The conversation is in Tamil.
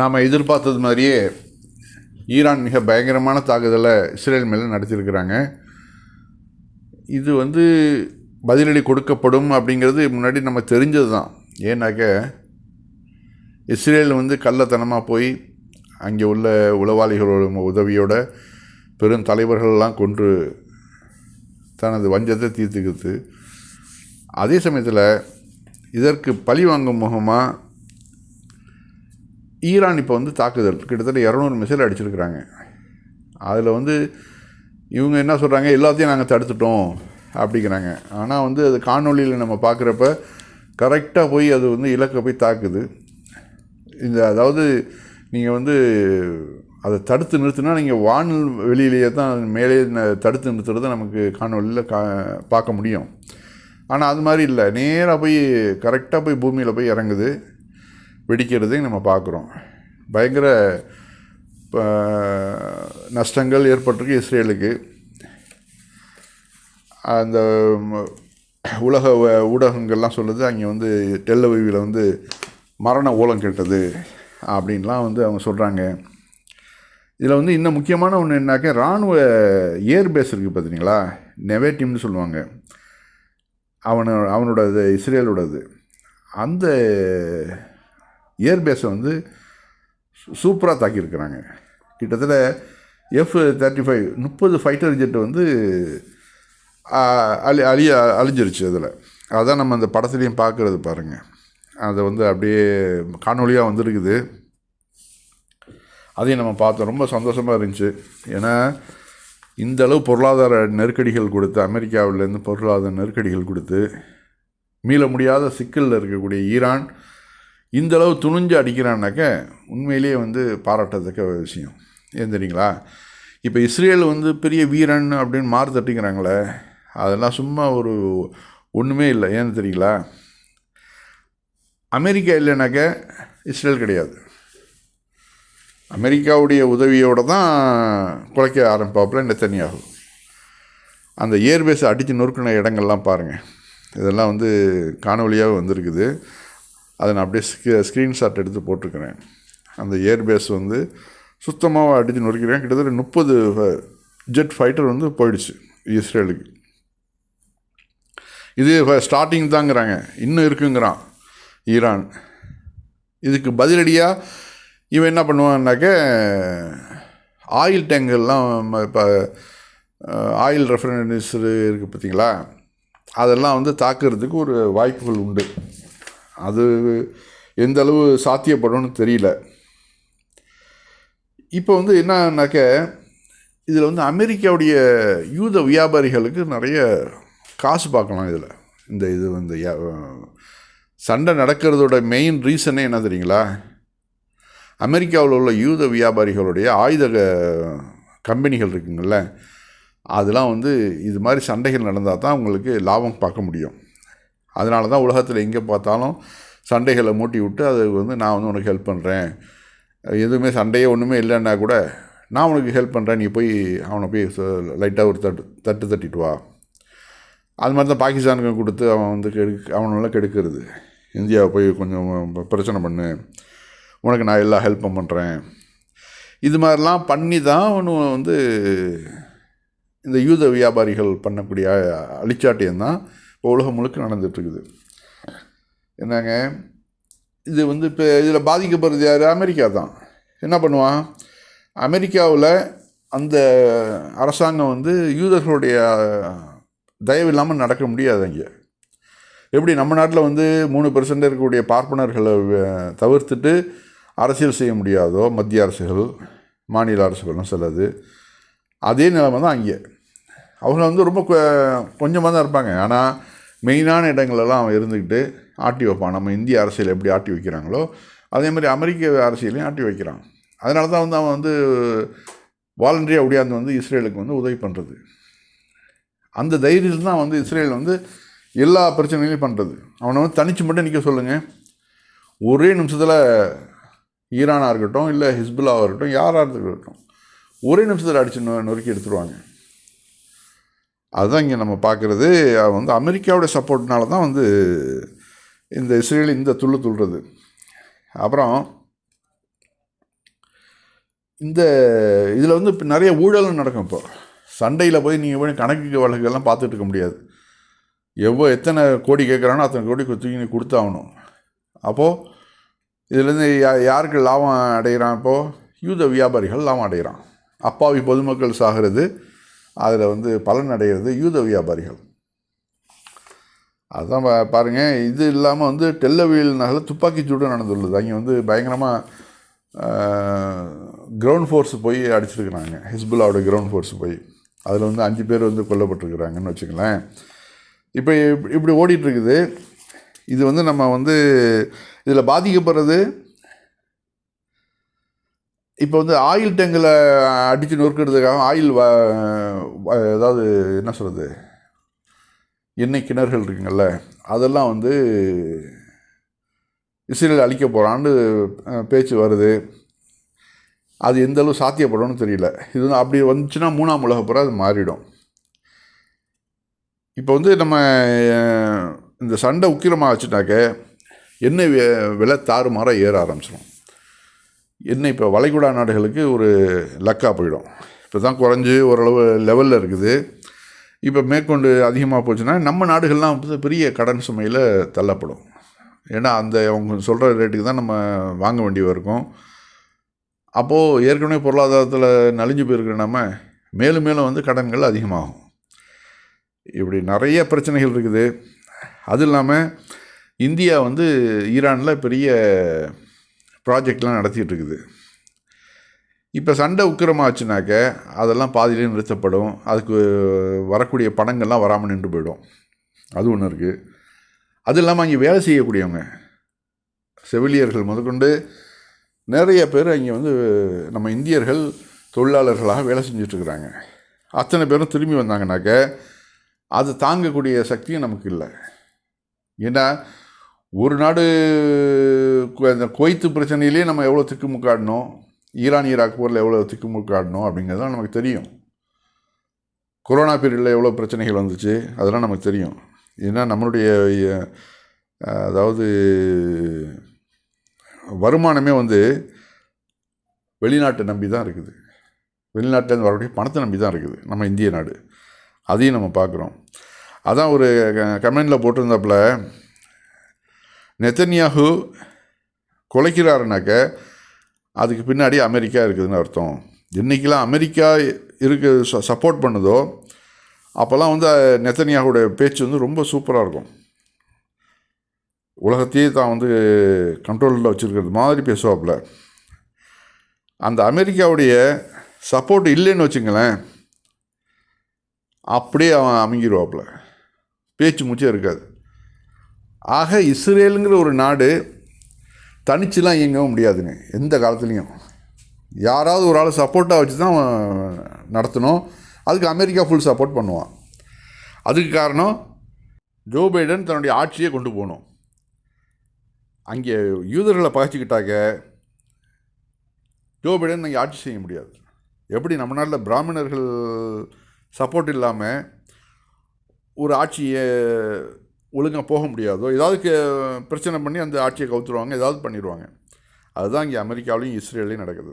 நாம் எதிர்பார்த்தது மாதிரியே ஈரான் மிக பயங்கரமான தாக்குதலை இஸ்ரேல் மேலே நடத்தியிருக்கிறாங்க. இது வந்து பதிலடி கொடுக்கப்படும் அப்படிங்கிறது முன்னாடி நம்ம தெரிஞ்சது தான் ஏன்னாக்க இஸ்ரேல் வந்து கள்ளத்தனமாக போய் அங்கே உள்ள உளவாளிகளோட உதவியோட பெரும் தலைவர்கள்லாம் கொன்று தனது வஞ்சத்தை தீர்த்துக்கிட்டு அதே சமயத்தில் இதற்கு பழி வாங்கும் முகமாக ஈரான் இப்போ வந்து தாக்குதல். கிட்டத்தட்ட இரநூறு மிசைல் அடிச்சிருக்கிறாங்க. அதில் வந்து இவங்க என்ன சொல்கிறாங்க எல்லாத்தையும் நாங்கள் தடுத்துட்டோம் அப்படிங்கிறாங்க. ஆனால் வந்து அது காணொலியில் நம்ம பார்க்குறப்ப கரெக்டாக போய் அது வந்து இலக்கை போய் தாக்குது. இந்த அதாவது நீங்கள் வந்து அதை தடுத்து நிறுத்தினா நீங்கள் வானல் வெளியிலேயே தான் மேலே தடுத்து நிறுத்துறத நமக்கு காணொலியில் கா பார்க்க முடியும். ஆனால் அது மாதிரி இல்லை. நேராக போய் கரெக்டாக போய் பூமியில் போய் இறங்குது. வெடிக்கிறதையும் நம்ம பார்க்குறோம். பயங்கர ப- நஷ்டங்கள் ஏற்பட்டிருக்கு இஸ்ரேலுக்கு. அந்த உலக வ- ஊடகங்கள்லாம் சொல்லுது அங்கே வந்து டெல்லவியில் வந்து மரண ஓலம் கெட்டது அப்படின்லாம் வந்து அவங்க சொல்கிறாங்க இதில் வந்து இன்னும் முக்கியமான ஒன்று என்னாக்க இராணுவ ஏர்பேஸ் இருக்குது பார்த்தீங்களா? நெவேட்டிம்னு சொல்லுவாங்க. அவனு அவனோடது இஸ்ரேலோடது. அந்த ஏர்பேஸை வந்து சூப்பராக தாக்கியிருக்கிறாங்க. கிட்டத்தட்ட எஃப் தேர்ட்டி ஃபைவ் முப்பது ஃபைட்டர் ஜெட் வந்து அழி அழிய அழிஞ்சிருச்சு அதில். அதான் நம்ம அந்த படத்துலையும் பார்க்குறது பாருங்கள் அதை வந்து அப்படியே காணொலியாக வந்துருக்குது. அதையும் நம்ம பார்த்தோம். ரொம்ப சந்தோஷமாக இருந்துச்சு. ஏன்னா இந்த அளவு பொருளாதார நெருக்கடிகள் கொடுத்து அமெரிக்காவிலேருந்து பொருளாதார நெருக்கடிகள் கொடுத்து மீள முடியாத சிக்கலில் இருக்கக்கூடிய ஈரான் இந்த அளவு துணிஞ்சு அடிக்கிறான்னாக்க உண்மையிலேயே வந்து பாராட்டத்தக்க விஷயம். ஏன் தெரியுங்களா? இப்போ இஸ்ரேல் வந்து பெரிய வீரன் அப்படின்னு மாறு தட்டிக்கிறாங்களே அதெல்லாம் சும்மா ஒரு ஒன்றுமே இல்லை. ஏன்னு தெரியுங்களா? அமெரிக்கா இல்லைனாக்க இஸ்ரேல் கிடையாது. அமெரிக்காவுடைய உதவியோடு தான் குலைக்க ஆரம்பிப்பாப்பில் நெத்தனியாகும் அந்த ஏர்பேஸை அடித்து நொறுக்கின இடங்கள்லாம் பாருங்கள் இதெல்லாம் வந்து காணொலியாக வந்திருக்குது. அதை நான் அப்படியே ஸ்க்ரீ ஸ்க்ரீன்ஷாட் எடுத்து போட்டிருக்கிறேன் அந்த ஏர்பேஸ் வந்து சுத்தமாக அடித்து நொறுக்கிறேன். கிட்டத்தட்ட முப்பது ஜெட் ஃபைட்டர் வந்து போயிடுச்சு இஸ்ரேலுக்கு. இது ஸ்டார்டிங் தாங்கிறாங்க. இன்னும் இருக்குங்கிறான் ஈரான். இதுக்கு பதிலடியாக இவன் என்ன பண்ணுவான்னாக்க ஆயில் டேங்கெல்லாம் இப்போ ஆயில் ரெஃபரன்ஸ் இருக்குது பார்த்தீங்களா அதெல்லாம் வந்து தாக்குறதுக்கு ஒரு வாய்ப்புகள் உண்டு. அது எந்த அளவு சாத்தியப்படும்னு தெரியல. இப்போ வந்து என்னன்னாக்க இதில் வந்து அமெரிக்காவுடைய யூத வியாபாரிகளுக்கு நிறைய காசு பார்க்கலாம் இதில். இந்த இது வந்து யா- சண்டை நடக்கிறதோட மெயின் ரீசனே என்ன தெரியுங்களா? அமெரிக்காவில் உள்ள யூத வியாபாரிகளுடைய ஆயுத கம்பெனிகள் இருக்குங்கள்ல அதெல்லாம் வந்து இது மாதிரி சண்டைகள் நடந்தால் தான் உங்களுக்கு லாபம் பார்க்க முடியும். அதனால தான் உலகத்தில் எங்கே பார்த்தாலும் சண்டைகளை மூட்டி விட்டு அது வந்து நான் வந்து உனக்கு ஹெல்ப் பண்ணுறேன் எதுவுமே சண்டையே ஒன்றுமே இல்லைன்னா கூட நான் உனக்கு ஹெல்ப் பண்ணுறேன் நீ போய் அவனை போய் லைட்டாக ஒரு தட்டு தட்டு தட்டிட்டு வா. அது மாதிரி தான் பாகிஸ்தானுக்கு கொடுத்து அவன் வந்து கெடுக்க அவனெல்லாம் கெடுக்கிறது. இந்தியாவை போய் கொஞ்சம் பிரச்சனை பண்ணு. உனக்கு நான் எல்லா ஹெல்ப்பும் பண்ணுறேன் இது மாதிரிலாம் பண்ணி தான் அவனு வந்து இந்த யூத வியாபாரிகள் பண்ணக்கூடிய அழிச்சாட்டியம் தான் உலகம் முழுக்க நடந்துகிட்ருக்குது என்னங்க? இது வந்து இப்போ இதில் பாதிக்கப்படுறது யார்? அமெரிக்கா தான். என்ன பண்ணுவான்? அமெரிக்காவில் அந்த அரசாங்கம் வந்து யூதர்களுடைய தயவு இல்லாமல் நடக்க முடியாது அங்கே. எப்படி? நம்ம நாட்டில் வந்து மூணு பெர்சன்ட் இருக்கக்கூடிய பார்ப்பனர்களை தவிர்த்துட்டு அரசியல் செய்ய முடியாதோ மத்திய அரசுகள் மாநில அரசுகளும் சிலது அதே நிலைமை தான் அங்கே. அவங்க வந்து ரொம்ப கொஞ்சமாக தான் இருப்பாங்க. ஆனால் மெயினான இடங்களெல்லாம் அவன் இருந்துக்கிட்டு ஆட்டி வைப்பான். நம்ம இந்திய அரசியல் எப்படி ஆட்டி வைக்கிறாங்களோ அதே மாதிரி அமெரிக்க அரசியலையும் ஆட்டி வைக்கிறான். அதனால தான் வந்து அவன் வந்து வாலண்டரியாக ஒடியாந்து வந்து இஸ்ரேலுக்கு வந்து உதவி பண்ணுறது அந்த தைரியத்தில் தான் வந்து இஸ்ரேல் வந்து எல்லா பிரச்சனைகளையும் பண்ணுறது அவனை வந்து தனிச்சு மட்டும் நிற்க சொல்லுங்கள் ஒரே நிமிஷத்தில் ஈரானாக இருக்கட்டும் இல்லை ஹிஸ்புல்லாவாக இருக்கட்டும் யாராக இருக்கட்டும் ஒரே நிமிஷத்தில் அடிச்சு நொறுக்கி எடுத்துருவாங்க. அதுதான் இங்கே நம்ம பார்க்குறது. வந்து அமெரிக்காவுடைய சப்போர்ட்னால தான் வந்து இந்த இஸ்ரேல் இந்த துள்ளு துள்ளுறது. அப்புறம் இந்த இதில் வந்து இப்போ நிறைய ஊழலும் நடக்கும் இப்போ. சண்டையில் போய் நீங்கள் போய் கணக்கு வழக்குகள்லாம் பார்த்துட்டு இருக்க முடியாது. எவ்வளோ எத்தனை கோடி கேட்குறானோ அத்தனை கோடி தூக்கி நீ கொடுத்தாகணும். அப்போது இதுலேருந்து யா யாருக்கு லாபம் அடைகிறான் இப்போது யூத வியாபாரிகள் லாபம் அடைகிறான். அப்பாவி பொதுமக்கள் சாகிறது. அதில் வந்து பலன் அடைகிறது யூத வியாபாரிகள். அதுதான் பா பாருங்கள் இது இல்லாமல் வந்து டெல்லவியல் நகரில் துப்பாக்கி சூடு நடந்துள்ளது. அங்கே வந்து பயங்கரமாக கிரவுண்ட் ஃபோர்ஸ் போய் அடிச்சிருக்கிறாங்க. ஹிஸ்புல்லாவோட கிரவுண்ட் ஃபோர்ஸ் போய். அதில் வந்து அஞ்சு பேர் வந்து கொல்லப்பட்டிருக்கிறாங்கன்னு வச்சுங்களேன் இப்போ இப்படி ஓடிட்டுருக்குது இது வந்து நம்ம வந்து இதில் பாதிக்கப்படுறது இப்போ வந்து ஆயில் டேங்கில் அடித்து நொறுக்கிறதுக்காக ஆயில் வ ஏதாவது அதாவது என்ன சொல்கிறது எண்ணெய் கிணறுகள் இருக்குங்கள்ல அதெல்லாம் வந்து இஸ்ரேல் அழிக்க போகிறான்னு பேச்சு வருது. அது எந்த அளவு சாத்தியப்படும்னு தெரியல. இது வந்து அப்படி வந்துச்சுன்னா மூணாம் உலக போகிற அது மாறிடும். இப்போ வந்து நம்ம இந்த சண்டை உக்கிரமாக வச்சுட்டாக்க எண்ணெய் விலை தாறுமாறாக ஏற ஆரம்பிச்சிடும் என்ன இப்போ வளைகுடா நாடுகளுக்கு ஒரு லக்காக போயிடும். இப்போ தான் குறைஞ்சி ஓரளவு லெவலில் இருக்குது. இப்போ மேற்கொண்டு அதிகமாக போச்சுன்னா நம்ம நாடுகள்லாம் பெரிய கடன் சுமையில் தள்ளப்படும். ஏன்னா அந்த அவங்க சொல்கிற ரேட்டுக்கு தான் நம்ம வாங்க வேண்டியவாக இருக்கும். அப்போது ஏற்கனவே பொருளாதாரத்தில் நலிஞ்சு போயிருக்கிற நம்ம மேலும் மேலும் வந்து கடன்கள் அதிகமாகும். இப்படி நிறைய பிரச்சனைகள் இருக்குது. அது இல்லாமல் இந்தியா வந்து ஈரானில் பெரிய ப்ராஜெக்ட்லாம் நடத்திட்டு இருக்குது இப்போ சண்டை உக்கிரமாச்சுனாக்க அதெல்லாம் பாதியிலே நிறுத்தப்படும். அதுக்கு வரக்கூடிய பணங்கள்லாம் வராமல் நின்று போயிடும். அது ஒன்று இருக்குது அது இல்லாமல் அங்கே வேலை செய்யக்கூடியவங்க செவிலியர்கள் முதற்கொண்டு நிறைய பேர் அங்கே வந்து நம்ம இந்தியர்கள் தொழிலாளர்களாக வேலை செஞ்சிட்ருக்குறாங்க. அத்தனை பேரும் திரும்பி வந்தாங்கனாக்க அது தாங்கக்கூடிய சக்தியும் நமக்கு இல்லை. ஏன்னா ஒரு நாடு அந்த குவைத்து பிரச்சனையிலே நம்ம எவ்வளோ திக்குமுக்காடணும் ஈரான் ஈராக் போரில் எவ்வளோ திக்குமுக்காடணும் அப்படிங்கிறது தான் நமக்கு தெரியும். கொரோனா பீரியடில் எவ்வளோ பிரச்சனைகள் வந்துச்சு? அதெல்லாம் நமக்கு தெரியும். ஏன்னா நம்மளுடைய அதாவது வருமானமே வந்து வெளிநாட்டை நம்பி தான் இருக்குது. வெளிநாட்டிலேருந்து வரக்கூடிய பணத்தை நம்பி தான் இருக்குது. நம்ம இந்திய நாடு. அதையும் நம்ம பார்க்குறோம். அதான் ஒரு கமெண்டில் போட்டிருந்தாப்புல நெத்தன்யாகு குலைக்கிறாருனாக்க அதுக்கு பின்னாடி அமெரிக்கா இருக்குதுன்னு அர்த்தம். என்னைக்கெல்லாம் அமெரிக்கா இருக்கு சப்போர்ட் பண்ணுதோ அப்போல்லாம் வந்து நெத்தன்யாகுடைய பேச்சு வந்து ரொம்ப சூப்பராக இருக்கும். உலகத்தையே தான் வந்து கண்ட்ரோலில் வச்சுருக்கிறது மாதிரி பேசுவாப்புல. அந்த அமெரிக்காவுடைய சப்போர்ட் இல்லைன்னு வச்சுங்களேன் அப்படியே அவன் அமைங்கிடுவாப்பில் பேச்சு மூச்சே இருக்காது. ஆக இஸ்ரேலுங்கிற ஒரு நாடு தனிச்சுலாம் இயங்கவும் முடியாதுங்க. எந்த காலத்துலேயும். யாராவது ஒரு ஆள் சப்போர்ட்டாக வச்சு தான் நடத்தணும். அதுக்கு அமெரிக்கா ஃபுல் சப்போர்ட் பண்ணுவான். அதுக்கு காரணம் ஜோ பைடன் தன்னுடைய ஆட்சியை கொண்டு போகணும். அங்கே யூதர்களை பகைச்சிக்கிட்டாக்க ஜோ பைடன் அங்கே ஆட்சி செய்ய முடியாது. எப்படி நம்ம நாட்டில் பிராமணர்கள் சப்போர்ட் இல்லாமல் ஒரு ஆட்சியை ஒழுங்காக போக முடியாதோ ஏதாவது பிரச்சனை பண்ணி அந்த ஆட்சியை கவுத்துருவாங்க ஏதாவது பண்ணிடுவாங்க அதுதான் இங்கே அமெரிக்காவிலையும் இஸ்ரேல்லையும் நடக்குது.